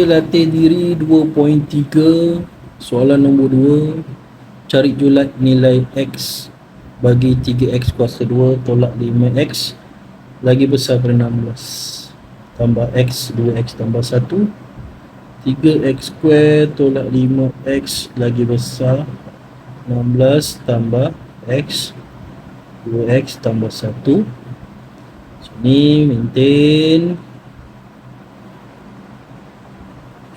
latih diri 2.3 soalan nombor 2 cari julat nilai X bagi 3X kuasa 2 tolak 5X lagi besar daripada 16 tambah X 2X tambah 1 3X square tolak 5X lagi besar 16 tambah X 2X tambah 1 Sini maintain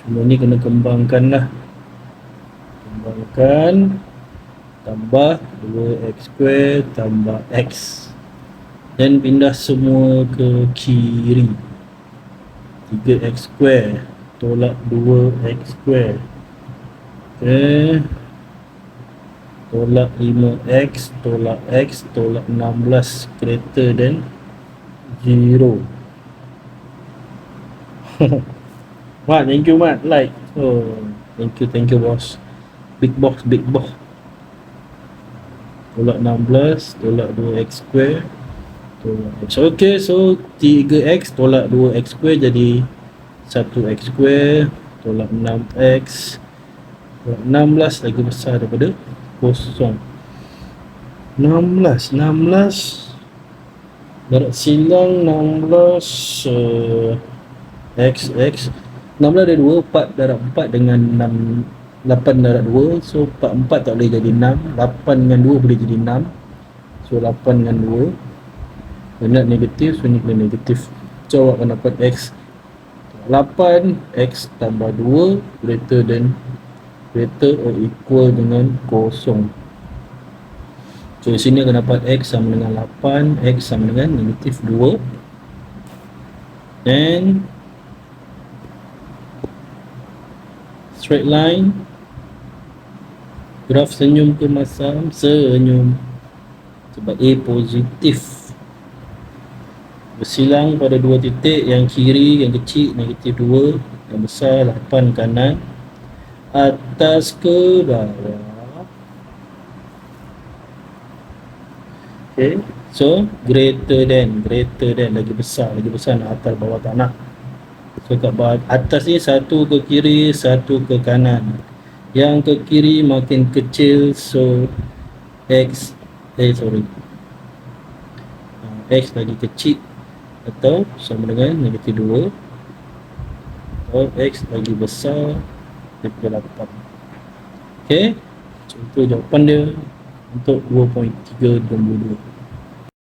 Cuma ni kena kembangkan lah. Kembangkan Tambah 2x square tambah x. Dan pindah semua ke kiri. 3x square Tolak 2x square. Okay Tolak 5x Tolak x Tolak 16 Greater than 0 Mat, thank you Mat. Like. Oh, thank you, thank you boss. Big box, big box. Tolak 16, tolak 2x square. Tolak x. Okay, so 3x tolak 2x square jadi 1x square. Tolak 6x. Tolak 16 lagi besar daripada kosong. 16, 16. Darat silang 16 uh, x x 16 ada 2, 4 darab 4 dengan 6 8 darab 2 So 4, 4 tak boleh jadi 6 8 dengan 2 boleh jadi 6 So 8 dengan 2 Banyak negatif, so ni kena negatif. So awak akan dapat X. 8 X tambah 2 Greater than Greater or equal dengan kosong. So sini akan dapat X sama dengan 8 X sama dengan negatif 2 Then straight line. Graf senyum ke masam? Senyum. Sebab A positif. Bersilang pada dua titik. Yang kiri yang kecil negatif 2 yang besar 8 kanan. Atas ke bawah? Okay, so greater than, greater than. Lagi besar, lagi besar nak atas bawah tak kat bawah atas ni satu ke kiri, satu ke kanan. Yang ke kiri makin kecil so X eh sorry. Uh, X lagi kecil atau sama dengan negatif 2 atau X lagi besar daripada 8 ok contoh jawapan dia untuk 2.3 nombor 2